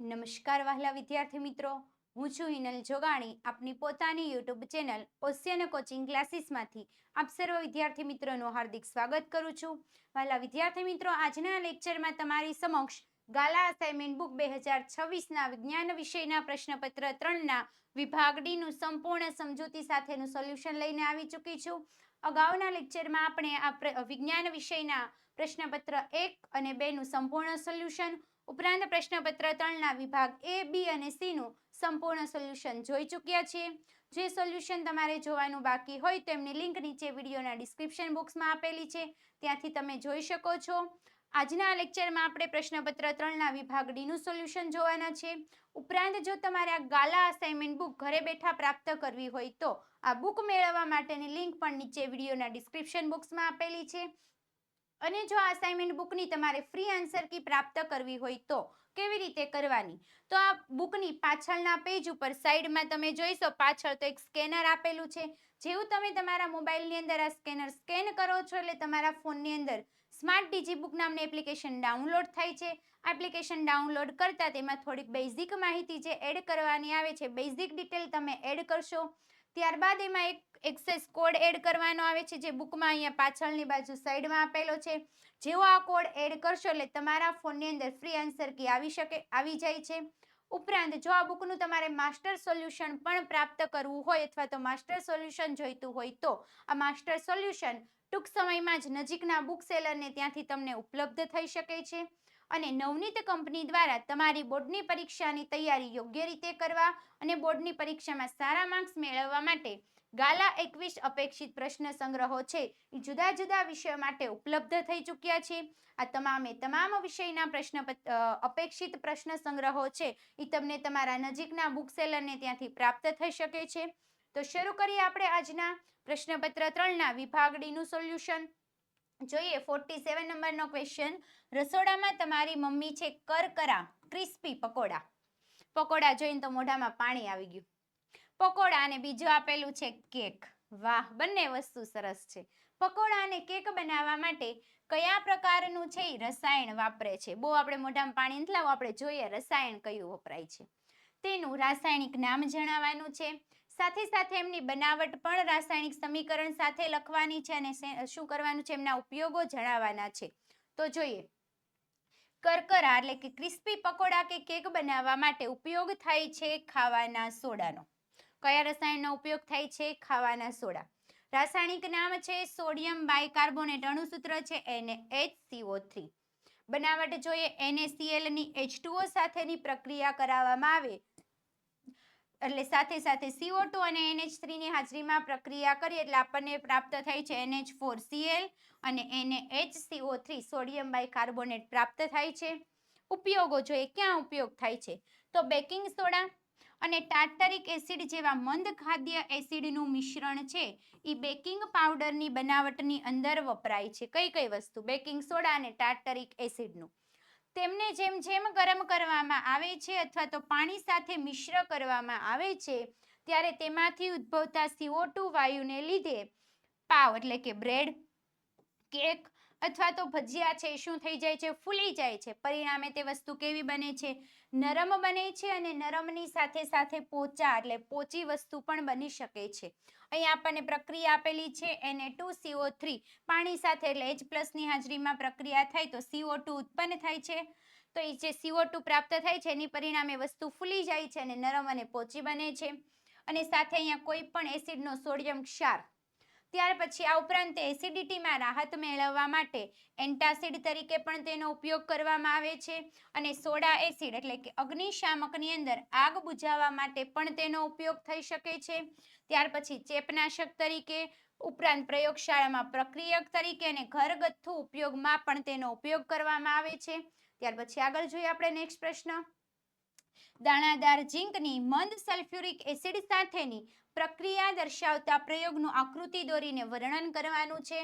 નમસ્કાર વહાલા વિદ્યાર્થી મિત્રો. હું છું હિનલ જોગાણી. આપની પોતાની યુટ્યુબ ચેનલ ઓશિયન કોચિંગ ક્લાસીસમાંથી આપ સર્વ વિદ્યાર્થી મિત્રોનું હાર્દિક સ્વાગત કરું છું. વહાલા વિદ્યાર્થી મિત્રો, આજના લેક્ચરમાં તમારી સમક્ષ ગાલા અસાઇનમેન્ટ બુક બે હજાર છવ્વીસના વિજ્ઞાન વિષયના પ્રશ્નપત્ર ત્રણના વિભાગ ડીનું સંપૂર્ણ સમજૂતી સાથેનું સોલ્યુશન લઈને આવી ચૂકી છું. અગાઉના લેક્ચરમાં આપણે આ વિજ્ઞાન વિષયના પ્રશ્નપત્ર એક અને બેનું સંપૂર્ણ સોલ્યુશન ઉપરાંત પ્રશ્નપત્ર ત્રણના વિભાગ એ બી અને સીનું સંપૂર્ણ સોલ્યુશન જોઈ ચૂક્યા છીએ. જે સોલ્યુશન તમારે જોવાનું બાકી હોય તો એમની લિંક નીચે વિડીયોના ડિસ્ક્રિપ્શન બોક્સમાં આપેલી છે. ત્યાંથી તમે જોઈ શકો છો. આજના લેક્ચરમાં આપણે પ્રશ્નપત્ર ત્રણના વિભાગ ડીનું સોલ્યુશન જોવાના છે. ઉપરાંત જો તમારે આ ગાલા અસાઇનમેન્ટ બુક ઘરે બેઠા પ્રાપ્ત કરવી હોય તો આ બુક મેળવવા માટેની લિંક પણ નીચે વિડીયોના ડિસ્ક્રિપ્શન બોક્સમાં આપેલી છે. અને જો અસાઇનમેન્ટ બુકની તમારે ફ્રી આન્સર કી પ્રાપ્ત કરવી હોય તો કેવી રીતે કરવાની? તો આ બુકની પાછળના પેજ ઉપર સાઈડમાં તમે જોઈશો, પાછળ તો એક સ્કેનર આપેલું છે. જેવું તમે તમારા મોબાઈલની અંદર આ સ્કેનર સ્કેન કરો છો એટલે તમારા ફોનની અંદર સ્માર્ટ ડીજી બુક નામની એપ્લિકેશન ડાઉનલોડ થાય છે. એપ્લિકેશન ડાઉનલોડ કરતાં તેમાં થોડીક બેઝિક માહિતી જે એડ કરવાની આવે છે બેઝિક ડિટેલ તમે એડ કરશો. ત્યારબાદ એમાં એક એક્સેસ કોડ એડ કરવાનો આવે છે, જે બુકમાં અહીંયા પાછળની બાજુ સાઈડમાં આપેલો છે. જેવો આ કોડ એડ કરશો એટલે તમારા ફોનની અંદર ફ્રી આન્સર કી આવી શકે, આવી જાય છે. ઉપરાંત જો આ બુકનું તમારે માસ્ટર સોલ્યુશન પણ પ્રાપ્ત કરવું હોય અથવા તો માસ્ટર સોલ્યુશન જોઈતું હોય તો, આ માસ્ટર સોલ્યુશન ટૂંક સમયમાં જ નજીકના બુક સેલરને ત્યાંથી તમને ઉપલબ્ધ થઈ શકે છે. અને નવનીત કંપની દ્વારા તમારી બોર્ડની પરીક્ષાની તૈયારી યોગ્ય રીતે કરવા અને બોર્ડની પરીક્ષામાં સારા માર્ક્સ મેળવવા માટે ગાલા એકવીસ અપેક્ષિત પ્રશ્ન સંગ્રહો છે. એ જુદા જુદા વિષયો માટે ઉપલબ્ધ થઈ ચૂક્યા છે. આ તમામે તમામ વિષયના પ્રશ્ન અપેક્ષિત પ્રશ્ન સંગ્રહો છે. એ તમને તમારા નજીકના બુક સેલરને ત્યાંથી પ્રાપ્ત થઈ શકે છે. તો શરૂ કરીએ આપણે આજના પ્રશ્નપત્ર ત્રણના વિભાગ ડીનું સોલ્યુશન જોઈએ ફોર્ટી સેવન નંબરનો ક્વેશ્ચન રસોડામાં તમારી મમ્મી છે કરકરા ક્રિસ્પી પકોડા. પકોડા જોઈને તો મોઢામાં પાણી આવી ગયું. પકોડા અને બીજું આપેલું છે કેક. વાહ, બંને વસ્તુ સરસ છે. પકોડા અને કેક બનાવવા માટે કયા પ્રકારનું છે રસાયણ વાપરે છે? બહુ આપણે મોઢામાં પાણી નથી લાવો આપણે જોઈએ રસાયણ કયું વપરાય છે. તેનું રાસાયણિક નામ જણાવવાનું છે. સાથે સાથે એમની બનાવટ પણ રાસાયણિક સમીકરણ સાથે લખવાની છે અને શું કરવાનું છે? એમના ઉપયોગો જણાવવાના છે. તો જોઈએ. કરકરા એટલે કે ક્રિસ્પી પકોડા કે કેક બનાવવા માટે ઉપયોગ થાય છે ખાવાના સોડાનો. કયા રસાયણનો ઉપયોગ થાય છે? ખાવાના સોડા. રાસાયણિક નામ છે સોડિયમ બાયકાર્બોનેટ. અણુસૂત્ર છે NaHCO3 બનાવટ જોઈએ NaCl ની H2O સાથેની પ્રક્રિયા કરાવવામાં આવે. એટલે સાથે સાથે CO2 અને NH3 ની હાજરીમાં પ્રક્રિયા કરીએ એટલે આપણને પ્રાપ્ત થાય છે NH4Cl અને NaHCO3 સોડિયમ બાયકાર્બોનેટ પ્રાપ્ત થાય છે. ઉપયોગો જોઈએ ક્યાં ઉપયોગ થાય છે? તો બેકિંગ સોડા અને ટાર્ટરિક એસિડ જેવા મંદ ખાદ્ય એસિડનું મિશ્રણ છે એ બેકિંગ પાવડરની બનાવટની અંદર વપરાય છે. કઈ કઈ વસ્તુ? બેકિંગ સોડા અને ટાર્ટરિક એસિડનું. તેમને જેમ જેમ ગરમ કરવામાં આવે છે અથવા તો પાણી સાથે મિશ્ર કરવામાં આવે છે, ત્યારે તેમાંથી ઉદ્ભવતા CO2 વાયુને લીધે પાવ એટલે કે બ્રેડ, કેક અથવા તો ભજીયા છે, શું થઈ જાય છે, ફૂલી જાય છે, પરિણામે તે વસ્તુ કેવી બને છે? નરમ બને છે અને નરમની સાથે સાથે પોચા એટલે પોચી વસ્તુ પણ બની શકે છે. અહીં આપણને પ્રક્રિયા આપેલી છે એને ટુ સીઓ થ્રી પાણી સાથે એટલે એચ પ્લસની હાજરીમાં પ્રક્રિયા થાય તો સીઓ ટુ ઉત્પન્ન થાય છે. તો એ જે સીઓ ટુ પ્રાપ્ત થાય છે, એની પરિણામે વસ્તુ ફૂલી જાય છે અને નરમ અને પોચી બને છે. અને સાથે અહીંયા કોઈ પણ એસિડનો સોડિયમ ક્ષાર ત્યાર પછી આ ઉપરાંત એસિડિટીમાં રાહત મેળવવા માટે એન્ટાસિડ તરીકે પણ તેનો ઉપયોગ કરવામાં આવે છે અને સોડા એસિડ એટલે કે અગ્નિશામકની અંદર આગ બુઝાવવા માટે પણ તેનો ઉપયોગ થઈ શકે છે. ત્યાર પછી ચેપનાશક તરીકે ઉપરાંત પ્રયોગશાળામાં પ્રક્રિયક તરીકે અને ઘરગથ્થુ ઉપયોગમાં પણ તેનો ઉપયોગ કરવામાં આવે છે. ત્યાર પછી આગળ જોઈએ આપણે નેક્સ્ટ પ્રશ્ન. દાણાદાર ઝીંકની મંદ સલ્ફ્યુરિક એસિડ સાથેની પ્રક્રિયા દર્શાવતા પ્રયોગનું આકૃતિ દોરીને વર્ણન કરવાનું છે.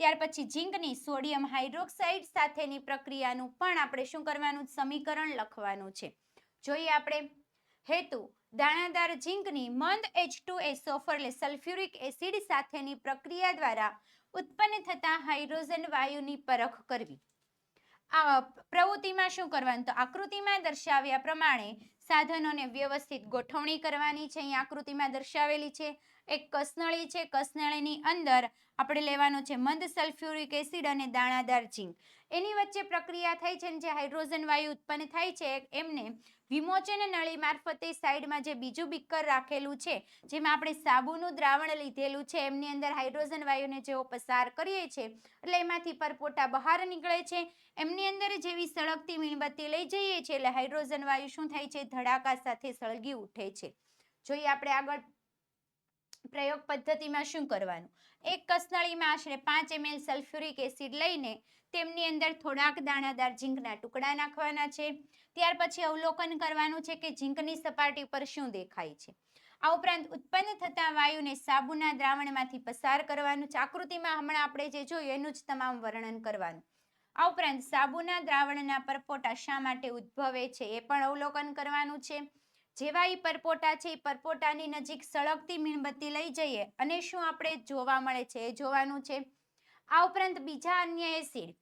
ત્યાર પછી ઝીંકની સોડિયમ હાઇડ્રોક્સાઇડ સાથેની પ્રક્રિયાનું પણ આપણે શું કરવાનું સમીકરણ લખવાનું છે. જોઈએ આપણે. હેતુ, દાણાદાર ઝીંકની મંદ H2SO4 એટલે સલ્ફ્યુરિક એસિડ સાથેની પ્રક્રિયા દ્વારા ઉત્પન્ન થતા હાઇડ્રોજન વાયુની પરખ કરવી. આ પ્રવૃત્તિમાં શું કરવાનું? તો આકૃતિમાં દર્શાવ્યા પ્રમાણે સાધનોને વ્યવસ્થિત ગોઠવણી કરવાની છે. અહીં આકૃતિમાં દર્શાવેલી છે એક કસનળી છે. કસનળીની અંદર આપણે લેવાનો છે મંદ સલ્ફ્યુરિક એસિડ અને દાણાદાર ઝીંક. એની વચ્ચે પ્રક્રિયા થાય છે જે હાઇડ્રોજન વાયુ ઉત્પન્ન થાય છે, એમને વિમોચન નળી મારફતે સાઈડમાં જે બીજું બીકર રાખેલું છે, જેમાં આપણે સાબુનું દ્રાવણ લીધેલું છે, એમની અંદર હાઇડ્રોજન વાયુને જેવો પસાર કરીએ છીએ, એટલે એમાંથી પરપોટા બહાર નીકળે છે. એમની અંદર જેવી સળગતી મીણબત્તી લઈ જઈએ છીએ, એટલે હાઇડ્રોજન વાયુ શું થાય છે? ધડાકા સાથે સળગી ઉઠે છે. જોઈએ આપણે આગળ પ્રયોગ પદ્ધતિમાં શું કરવાનું? એક કસનળીમાં આશરે પાંચ એમએલ સલ્ફ્યુરિક એસિડ લઈને તેમની અંદર થોડાક દાણાદાર ઝીંકના ટુકડા નાખવાના છે. ત્યાર પછી અવલોકન કરવાનું છે કે ઝીંકની સપાટી પર શું દેખાય છે. આ ઉપરાંત ઉત્પન્ન થતા વાયુને સાબુના દ્રાવણમાંથી પસાર કરવાનું છે. આકૃતિમાં હમણાં આપણે જે જોયું, એનું જ તમામ વર્ણન કરવાનું. આ ઉપરાંત સાબુના દ્રાવણના પરપોટા શા માટે ઉદ્ભવે છે એ પણ અવલોકન કરવાનું છે. જેવા એ પરપોટા છે એ પરપોટાની નજીક સળગતી મીણબત્તી લઈ જઈએ અને શું આપણે જોવા મળે છે એ જોવાનું છે. આ ઉપરાંત બીજા અન્ય એસિડ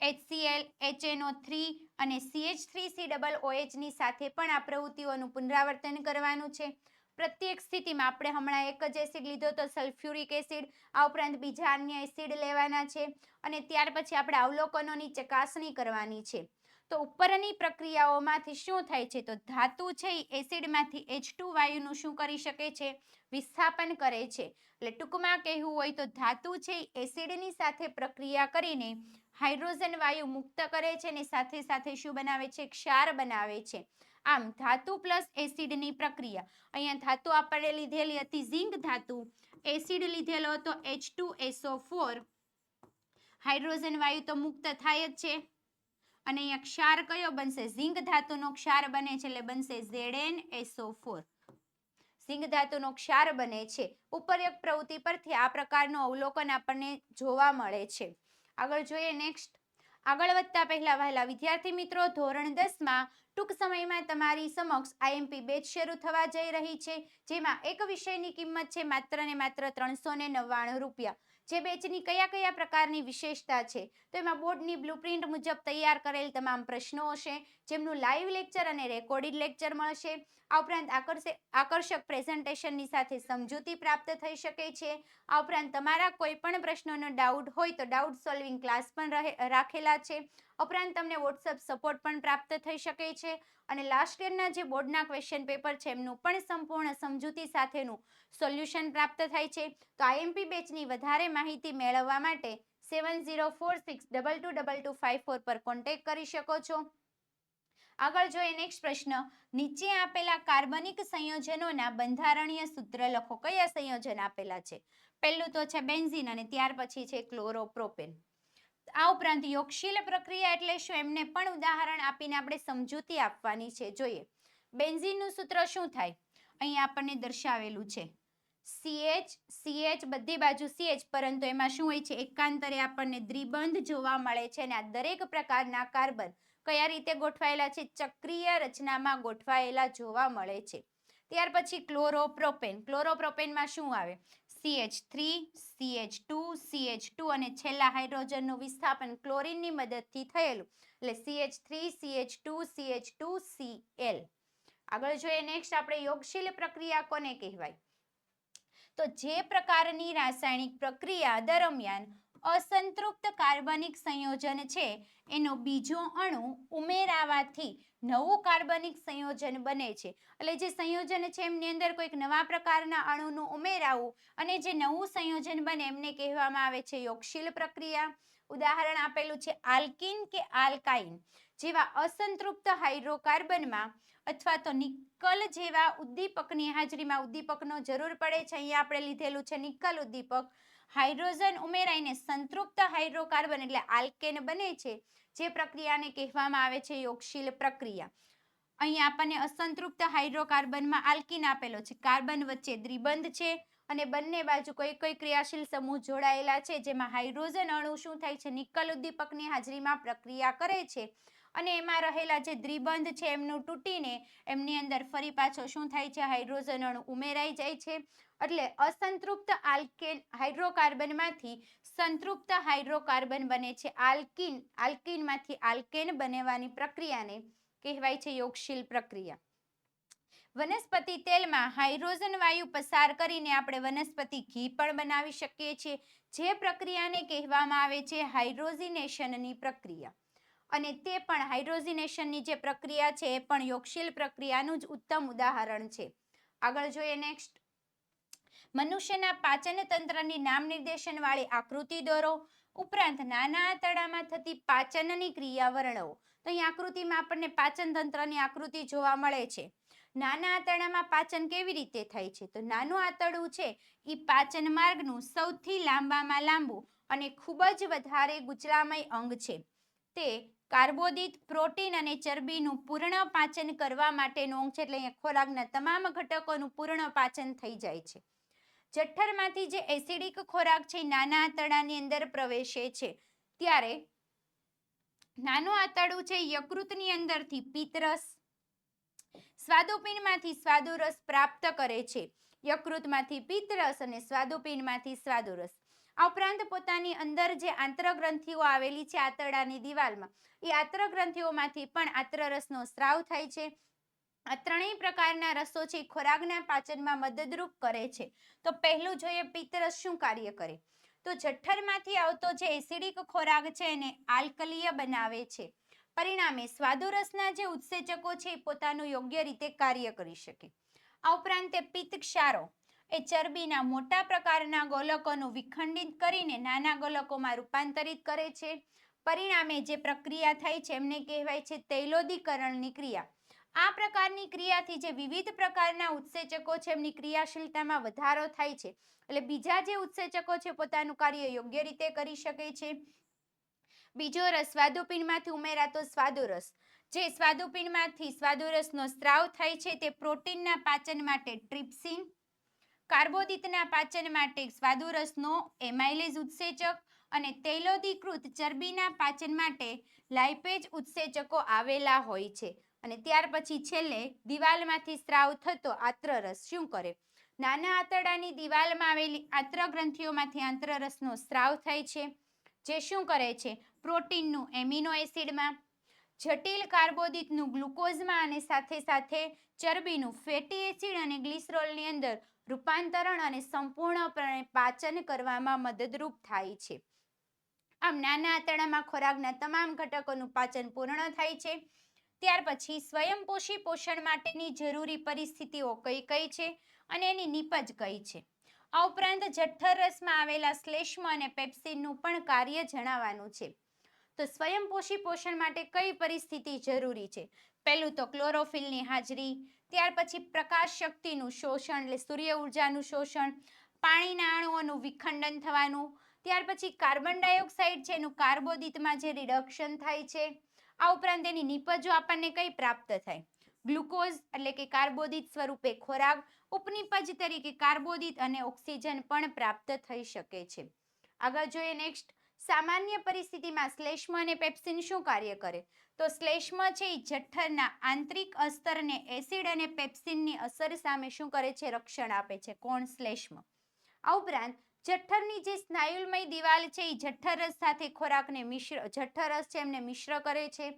HCl, HNO3 અને CH3C ડબલ OH ની સાથે પણ આ પ્રવૃત્તિઓનું પુનરાવર્તન કરવાનું છે. પ્રત્યેક સ્થિતિમાં આપણે હમણાં એક જ એસિડ લીધો તો સલ્ફ્યુરિક એસિડ આ ઉપરાંત બીજા અન્ય એસિડ લેવાના છે. અને ત્યાર પછી આપણે અવલોકનોની ચકાસણી કરવાની છે. તો ઉપરની પ્રક્રિયાઓમાંથી શું થાય છે? તો ધાતુ છે એ એસિડમાંથી H2 વાયુનું શું કરી શકે છે? વિસ્થાપન કરે છે. એટલે ટૂંકમાં કહેવું હોય તો ધાતુ છે એ એસિડની સાથે પ્રક્રિયા કરીને હાઇડ્રોજન વાયુ મુક્ત કરે છે અને સાથે સાથે શું બનાવે છે? ક્ષાર બનાવે છે. આમ, ધાતુ પ્લસ એસિડની પ્રક્રિયા. અહીંયા ધાતુ આપણે લીધેલી હતી ઝીંક ધાતુ. એસિડ લીધેલો હતો H2SO4 હાઇડ્રોજન વાયુ તો મુક્ત થાય જ છે. અને અહીંયા ક્ષાર કયો બનશે? ઝીંક ધાતુનો ક્ષાર બને છે એટલે બનશે ZnSO4 ઝિંક ધાતુનો ક્ષાર બને છે. ઉપરયુક્ત પ્રવૃત્તિ પરથી આ પ્રકારનું અવલોકન આપણને જોવા મળે છે. આગળ જોઈએ નેક્સ્ટ. આગળ વધતા પહેલા વહેલા વિદ્યાર્થી મિત્રો, ધોરણ દસમાં ટૂંક સમયમાં તમારી સમક્ષ આઈએમપી બેચ શરૂ થવા જઈ રહી છે, જેમાં એક વિષયની કિંમત છે માત્ર ને માત્ર ત્રણસો રૂપિયા. જે બેચની કયા કયા પ્રકારની વિશેષતા છે, તો એમાં બોર્ડની બ્લુપ્રિન્ટ મુજબ તૈયાર કરેલ તમામ પ્રશ્નો હશે, જેમનું લાઈવ લેક્ચર અને રેકોર્ડિડ લેક્ચર મળશે. આ ઉપરાંત આકર્ષક પ્રેઝન્ટેશનની સાથે સમજૂતી પ્રાપ્ત થઈ શકે છે. આ ઉપરાંત તમારા કોઈ પણ પ્રશ્નોનો ડાઉટ હોય તો ડાઉટ સોલ્વિંગ ક્લાસ પણ રાખેલા છે. ઉપરાંત તમને વોટ્સઅપ સપોર્ટ પણ પ્રાપ્ત થઈ શકે છે. અને લાસ્ટ યરના જે બોર્ડના ક્વેશ્ચન પેપર છે, એમનું પણ સંપૂર્ણ સમજૂતી સાથેનું સોલ્યુશન પ્રાપ્ત થાય છે. તો આઈએમપી બેચની વધારે માહિતી મેળવવા માટે seven zero four six double two double two five four પર કોન્ટેક્ટ કરી શકો છો. આગળ જોઈએ નેક્સ્ટ પ્રશ્ન. નીચે આપેલા કાર્બનિક સંયોજનોના બંધારણીય સૂત્ર લખો. કયા સંયોજન આપેલા છે? પહેલું તો છે બેન્ઝિન અને ત્યાર પછી છે ક્લોરોપ્રોપેન આ ઉપરાંત યોગશીલ પ્રક્રિયા એટલે શું? એમને પણ ઉદાહરણ આપીને આપણે સમજૂતી આપવાની છે. જોઈએ. બેન્ઝીનનું સૂત્ર શું થાય? અહીં આપણને દર્શાવેલું છે. સીએચ સીએચ બધી બાજુ સીએચ પરંતુ એમાં શું હોય છે? એકાંતરે આપણને દ્વિબંધ જોવા મળે છે અને આ દરેક પ્રકારના કાર્બન કયા રીતે ગોઠવાયેલા છે? ચક્રીય રચનામાં ગોઠવાયેલા જોવા મળે છે. ત્યાર પછી ક્લોરોપ્રોપેન. ક્લોરોપ્રોપેનમાં શું આવે? CH3 CH2 CH2 અને છેલ્લા હાઇડ્રોજનનું વિસ્થાપન ક્લોરીનની મદદથી થયેલું. એટલે CH3 CH2 CH2 Cl આગળ જોઈએ નેક્સ્ટ આપણે યોગશીલ પ્રક્રિયા કોને કહેવાય? તો જે પ્રકારની રાસાયણિક પ્રક્રિયા દરમિયાન અસંતૃપ્ત કાર્બનિક સંયોજન છે, એનો બીજો અણુ ઉમેરાવાથી નવું કાર્બનિક સંયોજન બને છે. એટલે જે સંયોજન છે એમની અંદર કોઈક નવા પ્રકારના અણુનું ઉમેરાવું અને જે નવું સંયોજન બને એમને કહેવામાં આવે છે યોગશીલ પ્રક્રિયા. ઉદાહરણ આપેલું છે આલ્કિન કે આલ્કાઇન જેવા અસંતૃપ્ત હાઇડ્રોકાર્બનમાં અથવા તો નિકલ જેવા ઉદ્દીપકની હાજરીમાં ઉદ્દીપકનો જરૂર પડે છે. અહીંયા આપણે લીધેલું છે નિકલ ઉદ્દીપક. હાઇડ્રોજન ઉમેરાઈને સંતૃપ્ત હાઇડ્રોકાર્બન એટલે આલ્કેન બને છે. જે પ્રક્રિયાને કહેવામાં આવે છે યોગશીલ પ્રક્રિયા. અહીં આપણને અસંતૃપ્ત હાઇડ્રોકાર્બનમાં આલ્કિન આપેલો છે. કાર્બન વચ્ચે દ્વિબંધ છે અને બંને બાજુ કોઈ કોઈ ક્રિયાશીલ સમૂહ જોડાયેલા છે જેમાં હાઇડ્રોજન અણુ શું થાય છે? નિકલ ઉદ્દીપકની હાજરીમાં પ્રક્રિયા કરે છે. અને એમાં રહેલા જે દ્વિબંધ છે એમનું તૂટીને એમની અંદર ફરી પાછો શું થાય છે? હાઇડ્રોજન અણુ ઉમેરાઈ જાય છે. એટલે અસંતૃપ્ત આલ્કેન હાઇડ્રોકાર્બનમાંથી સંતૃપ્ત હાઇડ્રોકાર્બન બને છે. આલ્કિન, આલ્કિનમાંથી આલ્કેન બનેવાની પ્રક્રિયાને કહેવાય છે યોગશીલ પ્રક્રિયા. વનસ્પતિ તેલમાં હાઇડ્રોજન વાયુ પસાર કરીને આપણે વનસ્પતિ ઘી પણ બનાવી શકીએ છીએ. જે પ્રક્રિયાને કહેવામાં આવે છે હાઇડ્રોજિનેશનની પ્રક્રિયા. અને તે પણ હાઇડ્રોજિનેશનની જે પ્રક્રિયા છે એ પણ યોગશીલ પ્રક્રિયાનું જ ઉત્તમ ઉદાહરણ છે. આગળ જોઈએ નેક્સ્ટ. મનુષ્યના પાચન તંત્રની નામ નિર્દેશન વાળી આકૃતિ દોરો. ઉપરાંત નાના આંતરડામાં થતી પાચનની ક્રિયા વર્ણવો. તો અહીં આકૃતિમાં આપણને પાચન તંત્રની આકૃતિ જોવા મળે છે. નાના આંતરડામાં પાચન કેવી રીતે થાય છે? તો નાનું આંતરડું છે એ પાચન માર્ગનું સૌથી લાંબામાં લાંબુ અને ખૂબ જ વધારે ગુચલામય અંગ છે. તે કાર્બોદિત પ્રોટીન અને ચરબીનું પૂર્ણ પાચન કરવા માટેનું અંગ છે, એટલે અહીંયા ખોરાકના તમામ ઘટકોનું પૂર્ણ પાચન થઈ જાય છે. જઠ્ઠરમાંથી જે એસિડિક ખોરાક છે નાના આંતરડાની અંદર પ્રવેશે છે. ત્યારે નાનું આંતરડું છે યકૃતની અંદરથી પિત્તરસ સ્વાદુપિંડમાંથી સ્વાદુરસ પ્રાપ્ત કરે છે. યકૃતમાંથી પિત્તરસ અને સ્વાદુપિંડમાંથી સ્વાદુરસ. આ ઉપરાંત પોતાની અંદર જે આંતરગ્રંથિઓ આવેલી છે આંતરડાની દિવાલમાં, એ આંતરગ્રંથિઓમાંથી પણ આંતરરસનો સ્ત્રાવ થાય છે. આ ત્રણેય પ્રકારના રસો છે ખોરાકના પાચનમાં મદદરૂપ કરે છે. તો પહેલું જોઈએ પિત્તરસ શું કાર્ય કરે? તો જઠ્ઠરમાંથી આવતો જે એસિડિક ખોરાક છે એને આલ્કલીય બનાવે છે. પરિણામે સ્વાદુરસના જે ઉત્સેચકો છે એ પોતાનું યોગ્ય રીતે કાર્ય કરી શકે. આ ઉપરાંત તે પિત્ત ક્ષારો એ ચરબીના મોટા પ્રકારના ગોલકોનું વિખંડિત કરીને નાના ગોલકોમાં રૂપાંતરિત કરે છે. પરિણામે જે પ્રક્રિયા થાય છે એમને કહેવાય છે તૈલોદીકરણની ક્રિયા. આ પ્રકારની ક્રિયાથી જે વિવિધ પ્રકારના ઉત્સેચકો છે એમની ક્રિયાશીલતામાં વધારો થાય છે. એટલે બીજા જે ઉત્સેચકો છે પોતાનું કાર્ય યોગ્ય રીતે કરી શકે છે. બીજો રસ, સ્વાદુપિંડમાંથી ઉમેરાતો સ્વાદુરસ. જે સ્વાદુપિંડમાંથી સ્વાદુરસનો સ્ત્રાવ થાય છે તે પ્રોટીનના પાચન માટે ટ્રિપ્સિન કાર્બોદિતના પાચન માટે સ્વાદુરસનો એમાઇલેઝ ઉત્સેચક અને તૈલોદીકૃત ચરબીના પાચન માટે લાઇપેજ ઉત્સેચકો આવેલા હોય છે. અને ત્યાર પછી છેલ્લે દિવાલમાંથી સ્ત્રાવ થતો આંત્રરસ શું કરે? નાના આંતરડાની દિવાલમાં આવેલી આંત્રગ્રંથિઓમાંથી આંત્રરસનો સ્ત્રાવ થાય છે. જે શું કરે છે? પ્રોટીનનું એમિનો એસિડમાં, જટિલ કાર્બોદિતનું ગ્લુકોઝમાં અને સાથે સાથે ચરબીનું ફેટી એસિડ અને ગ્લિસરોલની અંદર રૂપાંતરણ અને સંપૂર્ણપણે પાચન કરવામાં મદદરૂપ થાય છે. આમ નાના આંતરડામાં ખોરાકના તમામ ઘટકોનું પાચન પૂર્ણ થાય છે. ત્યાર પછી સ્વયંપોષી પોષણ માટેની જરૂરી પરિસ્થિતિઓ કઈ કઈ છે અને એની નીપજ કઈ છે. આ ઉપરાંત જઠ્ઠર રસમાં આવેલા શ્લેષ્મ અને પેપ્સિનનું પણ કાર્ય જણાવવાનું છે. તો સ્વયંપોષી પોષણ માટે કઈ પરિસ્થિતિ જરૂરી છે? પહેલું તો ક્લોરોફિલની હાજરી ત્યાર પછી પ્રકાશ શક્તિનું શોષણ એટલે સૂર્ય ઉર્જાનું શોષણ, પાણીના અણુઓનું વિખંડન થવાનું, ત્યાર પછી કાર્બન ડાયોક્સાઇડ છે, એનું કાર્બોદિતમાં જે રિડક્શન થાય છે, આ ઉપરાંત એની નિપજો આપણને કઈ પ્રાપ્ત થાય? ગ્લુકોઝ એટલે કે કાર્બોદિત સ્વરૂપે ખોરાક, ઉપનિપજ તરીકે કાર્બોદિત અને ઓક્સિજન પણ પ્રાપ્ત થઈ શકે છે. આગળ જોઈએ નેક્સ્ટ. સામાન્ય પરિસ્થિતિમાં શ્લેષ્મ અને પેપ્સિન શું કાર્ય કરે? તો શ્લેષ્મ છે એ જઠ્ઠરના આંતરિક અસ્તરને એસિડ અને પેપ્સિનની અસર સામે શું કરે છે? રક્ષણ આપે છે. કોણ? શ્લેષ્મ. આ ઉપરાંત જઠ્ઠરની જે સ્નાયુલમય દિવાલ છે એ જઠ્ઠરસ સાથે ખોરાકને મિશ્ર જઠ્ઠરસ છે એમને મિશ્ર કરે છે.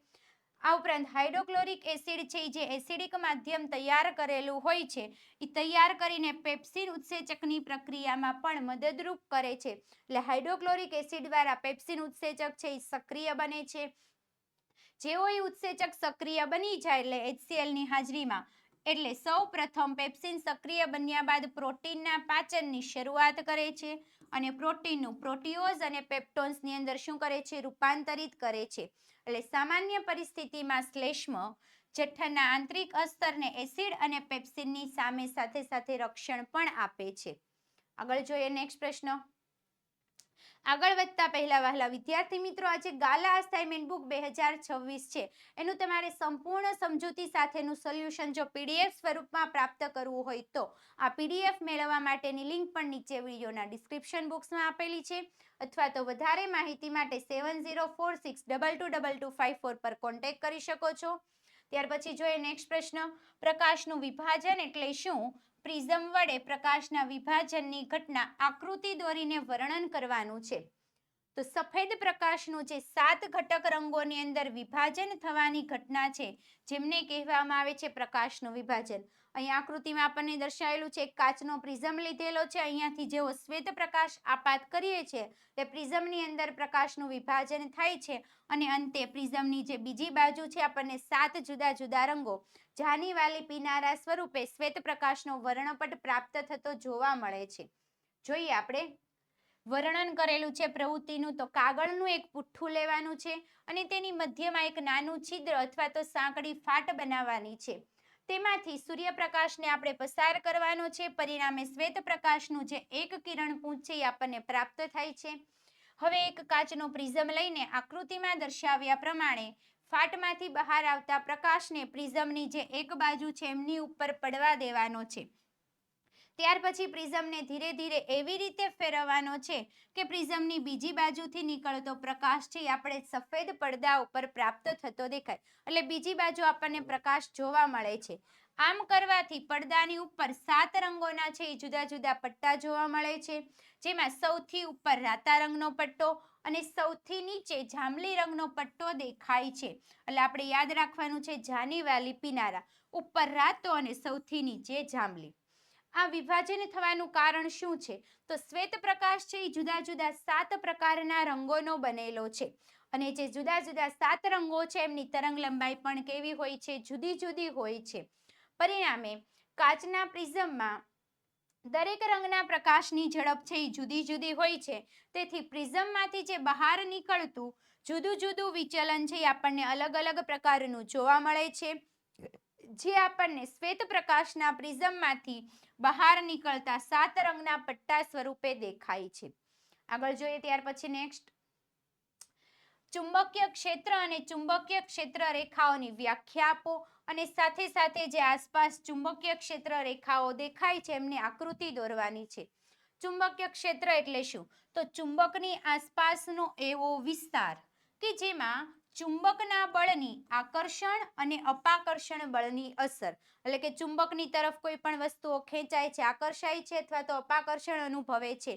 આ ઉપરાંત હાઇડ્રોક્લોરિક એસિડ છે જે એસિડિક માધ્યમ તૈયાર કરેલું હોય છે એ તૈયાર કરીને પેપ્સિન ઉત્સેચકની પ્રક્રિયામાં પણ મદદરૂપ કરે છે. એટલે હાઇડ્રોક્લોરિક એસિડ દ્વારા પેપ્સિન ઉત્સેચક છે એ સક્રિય બને છે. જેઓ એ ઉત્સેચક સક્રિય બની જાય એટલે એચસીએલની હાજરીમાં. એટલે સૌ પ્રથમ પેપ્સિન સક્રિય બન્યા બાદ પ્રોટીનના પાચનની શરૂઆત કરે છે. અને પ્રોટીનનું, પ્રોટીઓઝ અને પેપ્ટોન્સની અંદર શું કરે છે? રૂપાંતરિત કરે છે. એટલે સામાન્ય પરિસ્થિતિમાં શ્લેષ્મ જઠ્ઠાના આંતરિક અસ્તરને એસિડ અને પેપ્સિનની સામે સાથે સાથે રક્ષણ પણ આપે છે. આગળ જોઈએ નેક્સ્ટ પ્રશ્ન. આગળ વધતા પહેલા વહેલા. વિદ્યાર્થી મિત્રો, આજે ગાલા અસાઇનમેન્ટ બુક બે હજાર છવ્વીસ છે. એનું તમારે સંપૂર્ણ સમજૂતી સાથેનું સોલ્યુશન જો પીડીએફ સ્વરૂપમાં પ્રાપ્ત કરવું હોય તો. આ પીડીએફ મેળવવા માટેની લિંક પણ નીચે વિડીયોના ડિસ્ક્રિપ્શન બોક્સમાં આપેલી છે. અથવા તો વધારે માહિતી માટે seven zero four six double two double two five four પર કોન્ટેક્ટ કરી શકો છો. ત્યાર પછી જોઈએ નેક્સ્ટ પ્રશ્ન. પ્રકાશનું વિભાજન એટલે શું? પ્રિઝમ વડે પ્રકાશના વિભાજનની ઘટના આકૃતિ દોરીને વર્ણન કરવાનું છે. તો સફેદ પ્રકાશનું જે સાત ઘટક રંગોની અંદર વિભાજન થવાની ઘટના છે, જેમને કહેવામાં આવે છે પ્રકાશનું વિભાજન. અહીં આકૃતિમાં આપણને દર્શાવેલું છે કાચનો પ્રિઝમ લીધેલો છે, અહીંયાથી જેવો શ્વેત પ્રકાશ આપાત કરીએ છીએ, તે પ્રિઝમની અંદર પ્રકાશનું વિભાજન થાય છે. અને અંતે પ્રિઝમની જે બીજી બાજુ છે, આપણને સાત જુદા જુદા રંગો જાની વાલી પીનારા સ્વરૂપે શ્વેત પ્રકાશનો વર્ણપટ પ્રાપ્ત થતો જોવા મળે છે. જોઈએ આપણે. વર્ણન કરેલું છે પ્રવૃત્તિનું તો કાગળનું એક પુઠ્ઠું લેવાનું છે અને તેની મધ્યમાં એક નાનું છિદ્ર અથવા તો સાંકડી ફાટ બનાવવાની છે. તેમાંથી સૂર્યપ્રકાશને આપણે પસાર કરવાનો છે. પરિણામે શ્વેત પ્રકાશનું જે એક કિરણ પુંજ છે એ આપણને પ્રાપ્ત થાય છે. હવે એક કાચનો પ્રિઝમ લઈને આકૃતિમાં દર્શાવ્યા પ્રમાણે ફાટમાંથી બહાર આવતા પ્રકાશને પ્રિઝમની જે એક બાજુ છે એમની ઉપર પડવા દેવાનો છે. ત્યાર પછી પ્રિઝમને ધીરે ધીરે એવી રીતે ફેરવવાનો છે કે પ્રિઝમની બીજી બાજુથી નીકળતો પ્રકાશ છે એ આપણે સફેદ પડદા ઉપર પ્રાપ્ત થતો દેખાય. એટલે બીજી બાજુ આપણને પ્રકાશ જોવા મળે છે. આમ કરવાથી પડદાની ઉપર સાત રંગોના છે એ જુદા જુદા પટ્ટા જોવા મળે છે. જેમાં સૌથી ઉપર રાતા રંગનો પટ્ટો અને સૌથી નીચે જાંબલી રંગનો પટ્ટો દેખાય છે. એટલે આપણે યાદ રાખવાનું છે જાની વાલી પીનારા, ઉપર રાતો અને સૌથી નીચે જાંબલી. આ વિભાજન થવાનું કારણ શું છે? તો શ્વેત પ્રકાશ છે, એ જુદા જુદા સાત પ્રકારના રંગોનો બનેલો છે. અને જે જુદા જુદા સાત રંગો છે, એમની તરંગ લંબાઈ પણ કેવી હોય છે? જુદી જુદી હોય છે. પરિણામે કાચના પ્રિઝમમાં દરેક રંગના પ્રકાશની ઝડપ છે, એ જુદી જુદી હોય છે. તેથી પ્રિઝમમાંથી જે બહાર નીકળતું જુદું જુદું વિચલન છે, એ આપણને અલગ અલગ પ્રકારનું જોવા મળે છે. જે આપણને શ્વેત પ્રકાશના પ્રિઝમમાંથી બહાર નીકળતા સાત રંગના પટ્ટા સ્વરૂપે દેખાય છે. આગળ જોઈએ ત્યાર પછી નેક્સ્ટ ચુંબકીય ક્ષેત્ર અને ચુંબકીય ક્ષેત્ર રેખાઓની વ્યાખ્યા આપો. અને સાથે સાથે જે આસપાસ ચુંબકીય ક્ષેત્ર રેખાઓ દેખાય છે, એમની આકૃતિ દોરવાની છે. ચુંબકીય ક્ષેત્ર એટલે શું? તો ચુંબકની આસપાસનો એવો વિસ્તાર કે જેમાં ચુંબકના બળની આકર્ષણ અને અપાકર્ષણ બળની અસર, એટલે કે ચુંબકની તરફ કોઈ પણ વસ્તુઓ ખેંચાય છે, આકર્ષાય છે અથવા તો અપાકર્ષણ અનુભવે છે,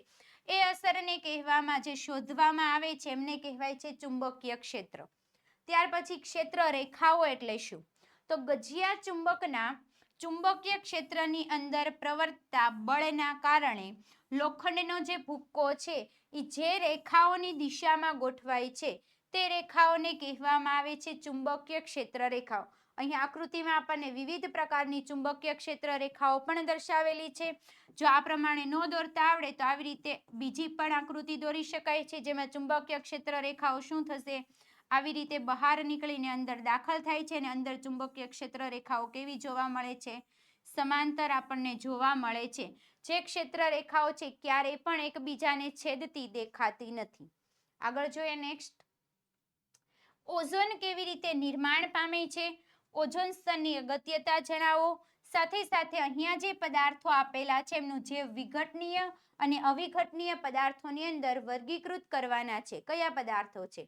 એ અસરને કહેવામાં, જે શોધવામાં આવે છે, એમને કહેવાય છે ચુંબકીય ક્ષેત્ર. ત્યાર પછી ક્ષેત્ર રેખાઓ એટલે શું? તો ગજિયા ચુંબકના ચુંબકીય ક્ષેત્રની અંદર પ્રવર્તતા બળના કારણે લોખંડનો જે ભૂક્કો છે એ જે રેખાઓની દિશામાં ગોઠવાય છે, તે રેખાઓને કહેવામાં આવે છે ચુંબકીય ક્ષેત્ર રેખાઓ અહીં આકૃતિમાં આપણને વિવિધ પ્રકારની ચુંબકીય ક્ષેત્ર રેખાઓ પણ દર્શાવેલી છે. જો આ પ્રમાણે ન દોરતા આવડે તો આવી રીતે બીજી પણ આકૃતિ દોરી શકાય છે જેમાં ચુંબકીય ક્ષેત્ર રેખાઓ શું થશે? આવી રીતે બહાર નીકળીને અંદર દાખલ થાય છે અને અંદર ચુંબકીય ક્ષેત્ર રેખાઓ કેવી જોવા મળે છે? સમાંતર આપણને જોવા મળે છે. જે ક્ષેત્ર રેખાઓ છે ક્યારેય પણ એકબીજાને છેદતી દેખાતી નથી. આગળ જોઈએ નેક્સ્ટ ઓઝોન કેવી રીતે નિર્માણ પામે છે? ઓઝોન સ્તરની અગત્યતા જણાવો. સાથે સાથે અહીંયા જે પદાર્થો આપેલા છે એમનું જે વિઘટનીય અને અવિઘટનીય પદાર્થોની અંદર વર્ગીકૃત કરવાના છે. કયા પદાર્થો છે?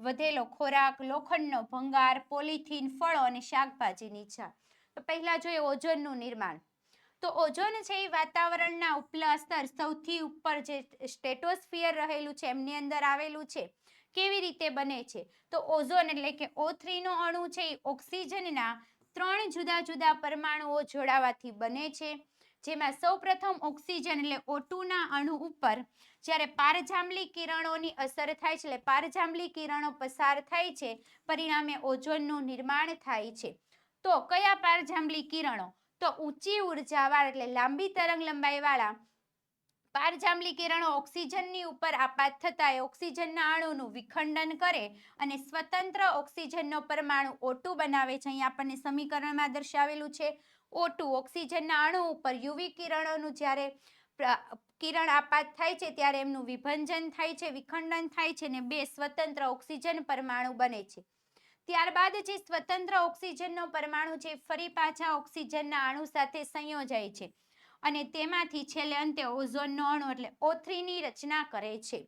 વધેલો ખોરાક, લોખંડનો ભંગાર, પોલિથીન, ફળો અને શાકભાજીની છા તો પહેલાં જોઈએ ઓઝોનનું નિર્માણ. તો ઓઝોન છે એ વાતાવરણના ઉપલા સ્તર સૌથી ઉપર જે સ્ટેટોસ્ફિયર રહેલું છે, એમની અંદર આવેલું છે. કેવી રીતે બને છે? તો ઓઝોન એટલે કે ઓ થ્રીનો અણુ છે એ ઓક્સિજનના ત્રણ જુદા જુદા પરમાણુઓ જોડાવાથી બને છે. જેમાં સૌપ્રથમ ઓક્સિજન એટલે ઓટુના અણુ ઉપર જ્યારે પારજાંબલી કિરણોની અસર થાય છે, એટલે પારજાંબલી કિરણો પસાર થાય છે, પરિણામે ઓઝોનનું નિર્માણ થાય છે. તો કયા પારજાંબલી કિરણો? તો ઊંચી ઉર્જાવાળા એટલે લાંબી તરંગ લંબાઈવાળા. પારજાંબલી કિરણો ઓક્સિજનની ઉપર આપાત થતાં એ ઓક્સિજનના અણુનું વિખંડન કરે અને સ્વતંત્ર ઓક્સિજનનો પરમાણુ ઓટુ બનાવે છે. અહીં આપણને સમીકરણમાં દર્શાવેલું છે. ઓટુ ઓક્સિજનના અણુ ઉપર યુવી કિરણોનું જ્યારે કિરણ આપાત થાય છે ત્યારે એમનું વિભંજન થાય છે, વિખંડન થાય છે ને બે સ્વતંત્ર ઓક્સિજન પરમાણુ બને છે. ત્યારબાદ જે સ્વતંત્ર ઓક્સિજનનો પરમાણુ છે, ફરી પાછા ઓક્સિજનના અણુ સાથે સંયોજાય છે અને તેમાંથી છેલ્લે અંતે ઓઝોનનો અણુ એટલે ઓથ્રીની રચના કરે છે.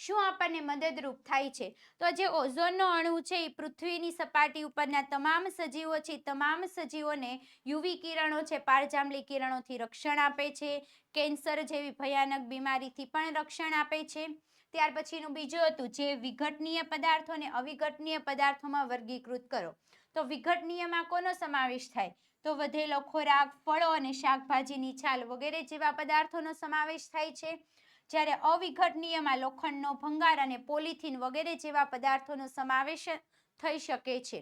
શું આપણને મદદરૂપ થાય છે? તો જે ઓઝોનનો અણુ છે, એ પૃથ્વીની સપાટી ઉપરના તમામ સજીવો છે તમામ સજીવોને યુવી કિરણો છે પારજામલી કિરણોથી રક્ષણ આપે છે, કેન્સર જેવી ભયાનક બીમારીથી પણ રક્ષણ આપે છે. ત્યાર પછીનું બીજું હતું જે વિઘટનીય પદાર્થો અને અવિઘટનીય પદાર્થોમાં વર્ગીકૃત કરો. તો વિઘટનીયમાં કોનો સમાવેશ થાય? તો વધેલો ખોરાક, ફળો અને શાકભાજીની છાલ વગેરે જેવા પદાર્થોનો સમાવેશ થાય છે. જ્યારે અવિઘટનીયમાં લોખંડનો ભંગાર અને પોલિથીન વગેરે જેવા પદાર્થોનો સમાવેશ થઈ શકે છે.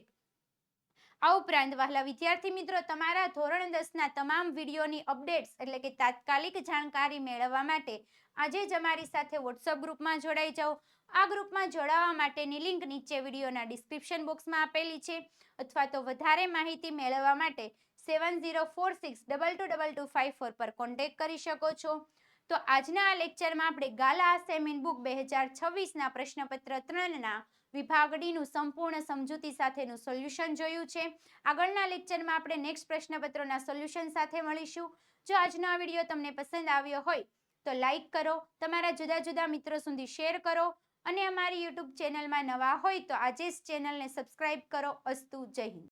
આ ઉપરાંત વહાલા વિદ્યાર્થી મિત્રો, તમારા ધોરણ દસના તમામ વિડીયોની અપડેટ્સ એટલે કે તાત્કાલિક જાણકારી મેળવવા માટે આજે જ અમારી સાથે વોટ્સઅપ ગ્રુપમાં જોડાઈ જાઓ. આ ગ્રુપમાં જોડાવા માટેની લિંક નીચે વિડીયોના ડિસ્ક્રિપ્શન બોક્સમાં આપેલી છે. અથવા તો વધારે માહિતી મેળવવા માટે seven zero four six double two double two five four પર કોન્ટેક્ટ કરી શકો છો. તો આજના આ લેક્ચરમાં આપણે ગાલા અસાઇનમેન્ટ બુક બે હજાર છવ્વીસના પ્રશ્નપત્ર ત્રણના વિભાગ ડીનું સંપૂર્ણ સમજૂતી સાથેનું સોલ્યુશન જોયું છે. આગળના લેક્ચરમાં આપણે નેક્સ્ટ પ્રશ્નપત્રોના સોલ્યુશન સાથે મળીશું. જો આજનો આ વીડિયો તમને પસંદ આવ્યો હોય, તો લાઈક કરો, તમારા જુદા જુદા મિત્રો સુધી શેર કરો અને અમારી યુટ્યુબ ચેનલમાં નવા હોય તો આજે જ ચેનલને સબસ્ક્રાઇબ કરો. અસ્તુ જય હિન્દ.